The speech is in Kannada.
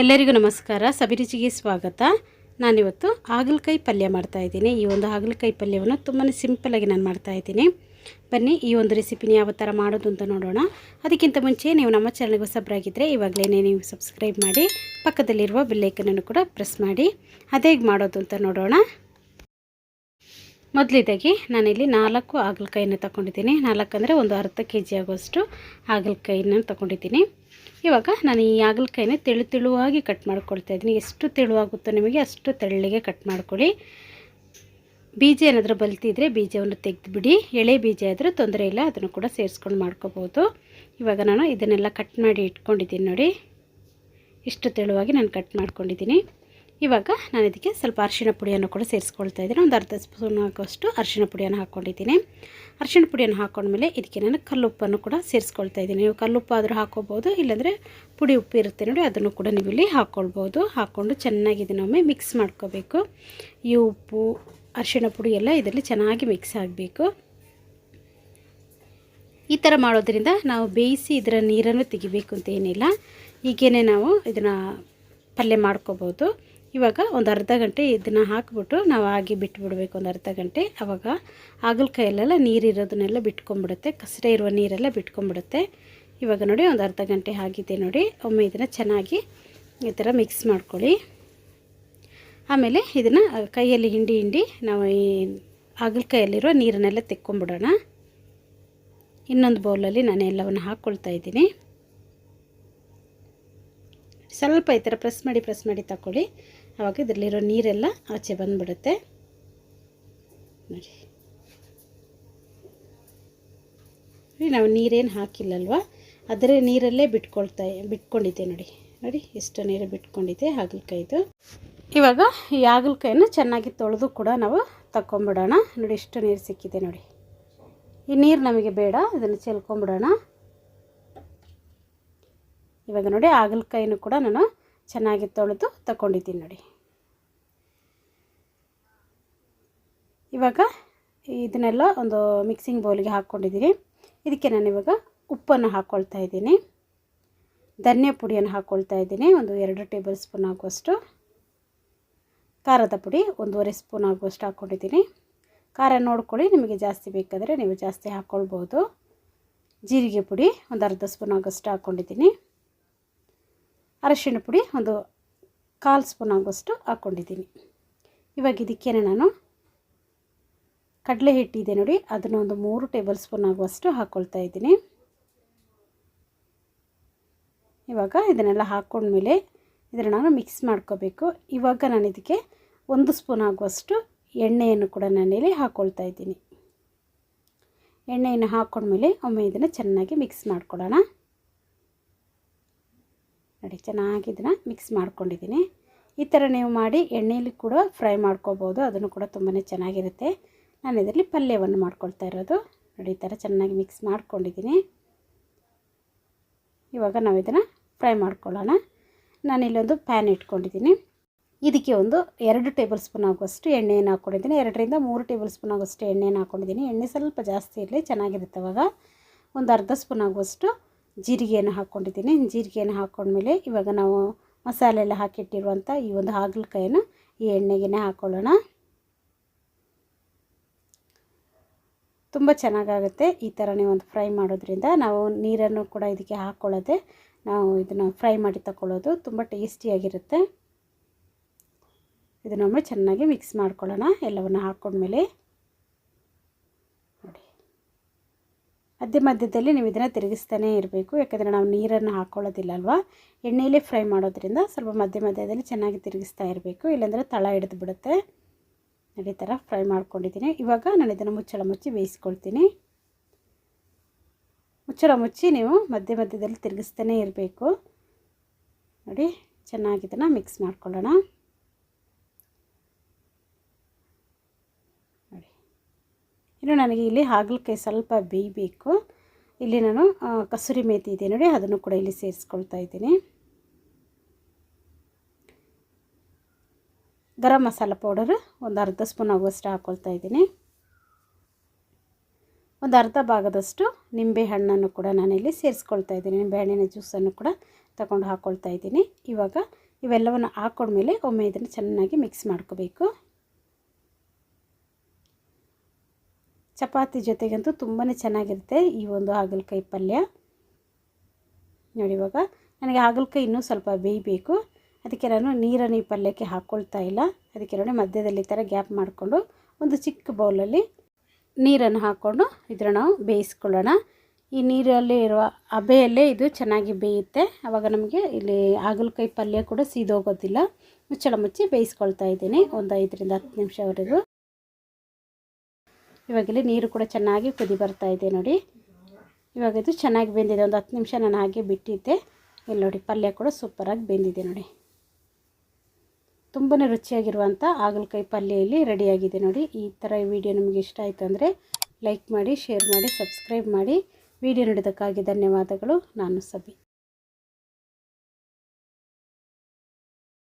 ಎಲ್ಲರಿಗೂ ನಮಸ್ಕಾರ. ಸಬಿರುಚಿಗೆ ಸ್ವಾಗತ. ನಾನಿವತ್ತು ಹಾಗಲಕಾಯಿ ಪಲ್ಯ ಮಾಡ್ತಾಯಿದ್ದೀನಿ ಈ ಒಂದು ಹಾಗಲಕಾಯಿ ಪಲ್ಯವನ್ನು ತುಂಬಾ ಸಿಂಪಲಾಗಿ ನಾನು ಮಾಡ್ತಾ ಇದ್ದೀನಿ. ಬನ್ನಿ, ಈ ಒಂದು ರೆಸಿಪಿನ ಯಾವ ಥರ ಮಾಡೋದು ಅಂತ ನೋಡೋಣ. ಅದಕ್ಕಿಂತ ಮುಂಚೆ ನೀವು ನಮ್ಮ ಚಾನಲ್ಗೆ ಹೊಸಬ್ರಾಗಿದ್ದರೆ ಇವಾಗಲೇ ನೀವು ಸಬ್ಸ್ಕ್ರೈಬ್ ಮಾಡಿ, ಪಕ್ಕದಲ್ಲಿರುವ ಬೆಲ್ಲೈಕನನ್ನು ಕೂಡ ಪ್ರೆಸ್ ಮಾಡಿ. ಅದೇ ಮಾಡೋದು ಅಂತ ನೋಡೋಣ. ಮೊದಲಿದಾಗಿ ನಾನಿಲ್ಲಿ ನಾಲ್ಕು ಹಾಗಲಕಾಯಿನ ತಗೊಂಡಿದ್ದೀನಿ. ನಾಲ್ಕು ಅಂದರೆ ಒಂದು ಅರ್ಧ ಕೆ ಜಿ ಆಗೋಷ್ಟು ಹಾಗಲಕಾಯಿನ ತಗೊಂಡಿದ್ದೀನಿ. ಇವಾಗ ನಾನು ಈ ಹಾಗಲಕಾಯಿನ ತೆಳು ತೆಳುವಾಗಿ ಕಟ್ ಮಾಡ್ಕೊಳ್ತಾ ಇದ್ದೀನಿ. ಎಷ್ಟು ತೆಳುವಾಗುತ್ತೋ ನಿಮಗೆ ಅಷ್ಟು ತೆಳ್ಳಗೆ ಕಟ್ ಮಾಡ್ಕೊಳ್ಳಿ. ಬೀಜ ಏನಾದರೂ ಬಲ್ತಿದ್ರೆ ಬೀಜವನ್ನು ತೆಗೆದುಬಿಡಿ. ಎಳೆ ಬೀಜ ಆದರೂ ತೊಂದರೆ ಇಲ್ಲ, ಅದನ್ನು ಕೂಡ ಸೇರಿಸ್ಕೊಂಡು ಮಾಡ್ಕೋಬೋದು. ಇವಾಗ ನಾನು ಇದನ್ನೆಲ್ಲ ಕಟ್ ಮಾಡಿ ಇಟ್ಕೊಂಡಿದ್ದೀನಿ ನೋಡಿ. ಇಷ್ಟು ತೆಳುವಾಗಿ ನಾನು ಕಟ್ ಮಾಡ್ಕೊಂಡಿದ್ದೀನಿ. ಇವಾಗ ನಾನು ಇದಕ್ಕೆ ಸ್ವಲ್ಪ ಅರಿಶಿಣ ಪುಡಿಯನ್ನು ಕೂಡ ಸೇರಿಸ್ಕೊಳ್ತಾ ಇದ್ದೀನಿ. ಒಂದು ಅರ್ಧ ಸ್ಪೂನ್ ಆಗೋಷ್ಟು ಅರಿಶಿಣ ಪುಡಿಯನ್ನು ಹಾಕ್ಕೊಂಡಿದ್ದೀನಿ. ಅರಿಶಿಣ ಪುಡಿಯನ್ನು ಹಾಕ್ಕೊಂಡ್ಮೇಲೆ ಇದಕ್ಕೆ ನಾನು ಕಲ್ಲುಪ್ಪನ್ನು ಕೂಡ ಸೇರಿಸ್ಕೊಳ್ತಾ ಇದ್ದೀನಿ. ನೀವು ಕಲ್ಲುಪ್ಪು ಆದರೂ ಹಾಕ್ಕೋಬೋದು, ಇಲ್ಲಾಂದರೆ ಪುಡಿ ಉಪ್ಪು ಇರುತ್ತೆ ನೋಡಿ, ಅದನ್ನು ಕೂಡ ನೀವು ಇಲ್ಲಿ ಹಾಕ್ಕೊಳ್ಬೋದು. ಹಾಕ್ಕೊಂಡು ಚೆನ್ನಾಗಿ ಇದನ್ನೊಮ್ಮೆ ಮಿಕ್ಸ್ ಮಾಡ್ಕೋಬೇಕು. ಈ ಉಪ್ಪು, ಅರಿಶಿಣ ಪುಡಿ ಎಲ್ಲ ಇದರಲ್ಲಿ ಚೆನ್ನಾಗಿ ಮಿಕ್ಸ್ ಆಗಬೇಕು. ಈ ಥರ ಮಾಡೋದ್ರಿಂದ ನಾವು ಬೇಯಿಸಿ ಇದರ ನೀರನ್ನು ತೆಗಿಬೇಕು ಅಂತ ಏನಿಲ್ಲ. ಹೀಗೇ ನಾವು ಇದನ್ನು ಪಲ್ಯ ಮಾಡ್ಕೋಬೋದು. ಇವಾಗ ಒಂದು ಅರ್ಧ ಗಂಟೆ ಇದನ್ನು ಹಾಕಿಬಿಟ್ಟು ನಾವು ಆಗಿ ಬಿಟ್ಬಿಡ್ಬೇಕು ಒಂದು ಅರ್ಧ ಗಂಟೆ. ಆವಾಗ ಹಾಗಲಕಾಯಲ್ಲೆಲ್ಲ ನೀರಿರೋದನ್ನೆಲ್ಲ ಬಿಟ್ಕೊಂಡ್ಬಿಡುತ್ತೆ ಕಸರೆ ಇರುವ ನೀರೆಲ್ಲ ಬಿಟ್ಕೊಂಡ್ಬಿಡುತ್ತೆ ಇವಾಗ ನೋಡಿ ಒಂದು ಅರ್ಧ ಗಂಟೆ ಆಗಿದೆ ನೋಡಿ. ಒಮ್ಮೆ ಇದನ್ನು ಚೆನ್ನಾಗಿ ಈ ಥರ ಮಿಕ್ಸ್ ಮಾಡ್ಕೊಳ್ಳಿ. ಆಮೇಲೆ ಇದನ್ನು ಕೈಯಲ್ಲಿ ಹಿಂಡಿ ಹಿಂಡಿ ನಾವು ಈ ಹಾಗಲಕಾಯಲ್ಲಿರೋ ನೀರನ್ನೆಲ್ಲ ತೆಕ್ಕೊಂಬಿಡೋಣ. ಇನ್ನೊಂದು ಬೌಲಲ್ಲಿ ನಾನು ಎಲ್ಲವನ್ನು ಹಾಕ್ಕೊಳ್ತಾ ಇದ್ದೀನಿ. ಸ್ವಲ್ಪ ಈ ಥರ ಪ್ರೆಸ್ ಮಾಡಿ ಪ್ರೆಸ್ ಮಾಡಿ ತಗೊಳ್ಳಿ ಆವಾಗ ಇದರಲ್ಲಿರೋ ನೀರೆಲ್ಲ ಆಚೆ ಬಂದುಬಿಡುತ್ತೆ. ನೋಡಿ. ನಾವು ನೀರೇನು ಹಾಕಿಲ್ಲಲ್ವ? ಅದರ ನೀರಲ್ಲೇ ಬಿಟ್ಕೊಳ್ತಾ, ಬಿಟ್ಕೊಂಡಿದ್ದೆ ನೋಡಿ. ನೋಡಿ, ಎಷ್ಟು ನೀರು ಬಿಟ್ಕೊಂಡಿದ್ದೆ ಹಾಗಲಕಾಯಿದು ಇವಾಗ ಈ ಹಾಗಲಕಾಯನ್ನು ಚೆನ್ನಾಗಿ ತೊಳೆದು ಕೂಡ ನಾವು ತಗೊಂಬಿಡೋಣ ನೋಡಿ, ಎಷ್ಟು ನೀರು ಸಿಕ್ಕಿದೆ ನೋಡಿ. ಈ ನೀರು ನಮಗೆ ಬೇಡ ಇದನ್ನು ಚೆಲ್ಕೊಂಬಿಡೋಣ. ಇವಾಗ ನೋಡಿ ಹಾಗಲಕಾಯಿನೂ ಕೂಡ ನಾನು ಚೆನ್ನಾಗಿ ತೊಳೆದು ತಗೊಂಡಿದ್ದೀನಿ ನೋಡಿ. ಇವಾಗ ಇದನ್ನೆಲ್ಲ ಒಂದು ಮಿಕ್ಸಿಂಗ್ ಬೌಲಿಗೆ ಹಾಕ್ಕೊಂಡಿದ್ದೀನಿ. ಇದಕ್ಕೆ ನಾನು ಇವಾಗ ಉಪ್ಪನ್ನು ಹಾಕ್ಕೊಳ್ತಾ ಇದ್ದೀನಿ. ಧನ್ಯ ಪುಡಿಯನ್ನು ಹಾಕ್ಕೊಳ್ತಾ ಇದ್ದೀನಿ. ಒಂದು ಎರಡು ಟೇಬಲ್ ಸ್ಪೂನ್ ಆಗುವಷ್ಟು. ಖಾರದ ಪುಡಿ ಒಂದೂವರೆ ಸ್ಪೂನ್ ಆಗುವಷ್ಟು ಹಾಕ್ಕೊಂಡಿದ್ದೀನಿ. ಖಾರ ನೋಡ್ಕೊಳ್ಳಿ, ನಿಮಗೆ ಜಾಸ್ತಿ ಬೇಕಾದರೆ ನೀವು ಜಾಸ್ತಿ ಹಾಕ್ಕೊಳ್ಬೋದು ಜೀರಿಗೆ ಪುಡಿ ಒಂದು ಅರ್ಧ ಸ್ಪೂನ್ ಆಗೋಷ್ಟು ಹಾಕ್ಕೊಂಡಿದ್ದೀನಿ. ಅರಶಿಣ ಪುಡಿ ಒಂದು ಕಾಲು ಸ್ಪೂನ್ ಆಗುವಷ್ಟು ಹಾಕ್ಕೊಂಡಿದ್ದೀನಿ. ಇವಾಗ ಇದಕ್ಕೇನೆ ನಾನು ಕಡಲೆ ಹಿಟ್ಟಿದೆ ನೋಡಿ, ಅದನ್ನು ಒಂದು ಮೂರು ಟೇಬಲ್ ಸ್ಪೂನ್ ಆಗುವಷ್ಟು ಹಾಕ್ಕೊಳ್ತಾ ಇದ್ದೀನಿ. ಇವಾಗ ಇದನ್ನೆಲ್ಲ ಹಾಕ್ಕೊಂಡ್ಮೇಲೆ ಇದನ್ನು ನಾನು ಮಿಕ್ಸ್ ಮಾಡ್ಕೋಬೇಕು. ಇವಾಗ ನಾನು ಇದಕ್ಕೆ ಒಂದು ಸ್ಪೂನ್ ಆಗುವಷ್ಟು ಎಣ್ಣೆಯನ್ನು ಕೂಡ ನಾನಿಲ್ಲಿ ಹಾಕ್ಕೊಳ್ತಾ ಇದ್ದೀನಿ. ಎಣ್ಣೆಯನ್ನು ಹಾಕ್ಕೊಂಡ್ಮೇಲೆ ಒಮ್ಮೆ ಇದನ್ನು ಚೆನ್ನಾಗಿ ಮಿಕ್ಸ್ ಮಾಡ್ಕೊಡೋಣ ನೋಡಿ ಚೆನ್ನಾಗಿ ಇದನ್ನು ಮಿಕ್ಸ್ ಮಾಡ್ಕೊಂಡಿದ್ದೀನಿ. ಈ ಥರ ನೀವು ಮಾಡಿ ಎಣ್ಣೆಯಲ್ಲಿ ಕೂಡ ಫ್ರೈ ಮಾಡ್ಕೋಬೋದು. ಅದನ್ನು ಕೂಡ ತುಂಬಾ ಚೆನ್ನಾಗಿರುತ್ತೆ. ನಾನು ಇದರಲ್ಲಿ ಪಲ್ಯವನ್ನು ಮಾಡ್ಕೊಳ್ತಾ ಇರೋದು. ನೋಡಿ, ಈ ಥರ ಚೆನ್ನಾಗಿ ಮಿಕ್ಸ್ ಮಾಡ್ಕೊಂಡಿದ್ದೀನಿ. ಇವಾಗ ನಾವು ಇದನ್ನು ಫ್ರೈ ಮಾಡ್ಕೊಳ್ಳೋಣ. ನಾನಿಲ್ಲೊಂದು ಪ್ಯಾನ್ ಇಟ್ಕೊಂಡಿದ್ದೀನಿ. ಇದಕ್ಕೆ ಒಂದು ಎರಡು ಟೇಬಲ್ ಸ್ಪೂನ್ ಆಗುವಷ್ಟು ಎಣ್ಣೆಯನ್ನು ಹಾಕ್ಕೊಂಡಿದ್ದೀನಿ ಎರಡರಿಂದ ಮೂರು ಟೇಬಲ್ ಸ್ಪೂನ್ ಆಗುವಷ್ಟು ಎಣ್ಣೆಯನ್ನು ಹಾಕ್ಕೊಂಡಿದ್ದೀನಿ ಎಣ್ಣೆ ಸ್ವಲ್ಪ ಜಾಸ್ತಿ ಇರಲಿ, ಚೆನ್ನಾಗಿರುತ್ತೆ ಅವಾಗ. ಒಂದು ಅರ್ಧ ಸ್ಪೂನ್ ಆಗುವಷ್ಟು ಜೀರಿಗೆಯನ್ನು ಹಾಕ್ಕೊಂಡಿದ್ದೀನಿ. ಜೀರಿಗೆಯನ್ನು ಹಾಕ್ಕೊಂಡ್ಮೇಲೆ ಇವಾಗ ನಾವು ಮಸಾಲೆ ಎಲ್ಲ ಹಾಕಿಟ್ಟಿರುವಂಥ ಈ ಒಂದು ಹಾಗಲಕಾಯನ್ನು ಈ ಎಣ್ಣೆಗೆ ಹಾಕ್ಕೊಳ್ಳೋಣ ತುಂಬ ಚೆನ್ನಾಗಾಗುತ್ತೆ ಈ ಥರ ನೀವು ಒಂದು ಫ್ರೈ ಮಾಡೋದ್ರಿಂದ. ನಾವು ನೀರನ್ನು ಕೂಡ ಇದಕ್ಕೆ ಹಾಕ್ಕೊಳ್ಳೋದೆ ನಾವು ಇದನ್ನು ಫ್ರೈ ಮಾಡಿ ತಗೊಳ್ಳೋದು ತುಂಬ ಟೇಸ್ಟಿಯಾಗಿರುತ್ತೆ. ಇದನ್ನೊಮ್ಮೆ ಚೆನ್ನಾಗಿ ಮಿಕ್ಸ್ ಮಾಡ್ಕೊಳ್ಳೋಣ. ಎಲ್ಲವನ್ನು ಹಾಕ್ಕೊಂಡ್ಮೇಲೆ ಮಧ್ಯ ಮಧ್ಯದಲ್ಲಿ ನೀವು ಇದನ್ನು ತಿರುಗಿಸ್ತಾನೇ ಇರಬೇಕು. ಯಾಕಂದರೆ ನಾವು ನೀರನ್ನು ಹಾಕ್ಕೊಳ್ಳೋದಿಲ್ಲ ಅಲ್ವಾ ಎಣ್ಣೆಯಲ್ಲೇ ಫ್ರೈ ಮಾಡೋದ್ರಿಂದ ಸ್ವಲ್ಪ ಮಧ್ಯ ಮಧ್ಯದಲ್ಲಿ ಚೆನ್ನಾಗಿ ತಿರುಗಿಸ್ತಾ ಇರಬೇಕು. ಇಲ್ಲಾಂದರೆ ತಳ ಹಿಡಿದು ಬಿಡುತ್ತೆ. ನೋಡಿ ಥರ ಫ್ರೈ ಮಾಡ್ಕೊಂಡಿದ್ದೀನಿ. ಇವಾಗ ನಾನು ಇದನ್ನು ಮುಚ್ಚಳ ಮುಚ್ಚಿ ಬೇಯಿಸ್ಕೊಳ್ತೀನಿ. ಮುಚ್ಚಳ ಮುಚ್ಚಿ ನೀವು ಮಧ್ಯ ಮಧ್ಯದಲ್ಲಿ ತಿರುಗಿಸ್ತಾನೇ ಇರಬೇಕು. ನೋಡಿ, ಚೆನ್ನಾಗಿ ಇದನ್ನು ಮಿಕ್ಸ್ ಮಾಡ್ಕೊಳ್ಳೋಣ. ಇನ್ನು ನನಗೆ ಇಲ್ಲಿ ಹಾಗಲಕಾಯಿ ಸ್ವಲ್ಪ ಬೇಯಬೇಕು. ಇಲ್ಲಿ ನಾನು ಕಸೂರಿ ಮೇಥಿ ಇದೆ ನೋಡಿ, ಅದನ್ನು ಕೂಡ ಇಲ್ಲಿ ಸೇರಿಸ್ಕೊಳ್ತಾ ಇದ್ದೀನಿ. ಗರಂ ಮಸಾಲ ಪೌಡರ್ ಒಂದು ಅರ್ಧ ಸ್ಪೂನ್ ಆಗುವಷ್ಟು ಹಾಕ್ಕೊಳ್ತಾ ಇದ್ದೀನಿ. ಒಂದು ಅರ್ಧ ಭಾಗದಷ್ಟು ನಿಂಬೆ ಹಣ್ಣನ್ನು ಕೂಡ ನಾನಿಲ್ಲಿ ಸೇರಿಸ್ಕೊಳ್ತಾ ಇದ್ದೀನಿ. ನಿಂಬೆ ಹಣ್ಣಿನ ಜ್ಯೂಸನ್ನು ಕೂಡ ತಗೊಂಡು ಹಾಕ್ಕೊಳ್ತಾ ಇದ್ದೀನಿ. ಇವಾಗ ಇವೆಲ್ಲವನ್ನು ಹಾಕ್ಕೊಂಡ್ಮೇಲೆ ಒಮ್ಮೆ ಇದನ್ನು ಚೆನ್ನಾಗಿ ಮಿಕ್ಸ್ ಮಾಡ್ಕೋಬೇಕು. ಚಪಾತಿ ಜೊತೆಗಂತೂ ತುಂಬಾ ಚೆನ್ನಾಗಿರುತ್ತೆ ಈ ಒಂದು ಹಾಗಲಕಾಯಿ ಪಲ್ಯ. ನೋಡಿ ಇವಾಗ ನನಗೆ ಹಾಗಲಕಾಯಿ ಇನ್ನೂ ಸ್ವಲ್ಪ ಬೇಯಬೇಕು. ಅದಕ್ಕೆ ನಾನು ನೀರನ್ನು ಈ ಪಲ್ಯಕ್ಕೆ ಹಾಕ್ಕೊಳ್ತಾ ಇಲ್ಲ. ಅದಕ್ಕೆ ನೋಡಿ ಮಧ್ಯದಲ್ಲಿ ಈ ಥರ ಗ್ಯಾಪ್ ಮಾಡಿಕೊಂಡು ಒಂದು ಚಿಕ್ಕ ಬೌಲಲ್ಲಿ ನೀರನ್ನು ಹಾಕ್ಕೊಂಡು ಇದನ್ನು ನಾವು ಬೇಯಿಸ್ಕೊಳ್ಳೋಣ. ಈ ನೀರಲ್ಲಿ ಇರುವ ಹಬೆಯಲ್ಲೇ ಇದು ಚೆನ್ನಾಗಿ ಬೇಯುತ್ತೆ. ಆವಾಗ ನಮಗೆ ಇಲ್ಲಿ ಹಾಗಲಕಾಯಿ ಪಲ್ಯ ಕೂಡ ಸೀದೋಗೋದಿಲ್ಲ. ಮುಚ್ಚಳ ಮುಚ್ಚಿ ಬೇಯಿಸ್ಕೊಳ್ತಾ ಇದ್ದೀನಿ. ಒಂದು ಐದರಿಂದ ಹತ್ತು ನಿಮಿಷವರೆಗೂ. ಇವಾಗಿಲ್ಲಿ ನೀರು ಕೂಡ ಚೆನ್ನಾಗಿ ಕುದಿ ಬರ್ತಾ ಇದೆ ನೋಡಿ. ಇವಾಗ ಇದು ಚೆನ್ನಾಗಿ ಬೆಂದಿದೆ. ಒಂದು ಹತ್ತು ನಿಮಿಷ ನಾನು ಹಾಗೆ ಬಿಟ್ಟಿದ್ದೆ. ಇಲ್ಲಿ ನೋಡಿ, ಪಲ್ಯ ಕೂಡ ಸೂಪರಾಗಿ ಬೆಂದಿದೆ ನೋಡಿ. ತುಂಬಾ ರುಚಿಯಾಗಿರುವಂಥ ಹಾಗಲಕಾಯಿ ಪಲ್ಯ ಇಲ್ಲಿ ರೆಡಿಯಾಗಿದೆ ನೋಡಿ. ಈ ಥರ ವಿಡಿಯೋ ನಿಮಗೆ ಇಷ್ಟ ಆಯಿತು ಅಂದರೆ ಲೈಕ್ ಮಾಡಿ ಶೇರ್ ಮಾಡಿ ಸಬ್ಸ್ಕ್ರೈಬ್ ಮಾಡಿ. ವಿಡಿಯೋ ನೋಡೋದಕ್ಕಾಗಿ ಧನ್ಯವಾದಗಳು. ನಾನು ಸಬಿ.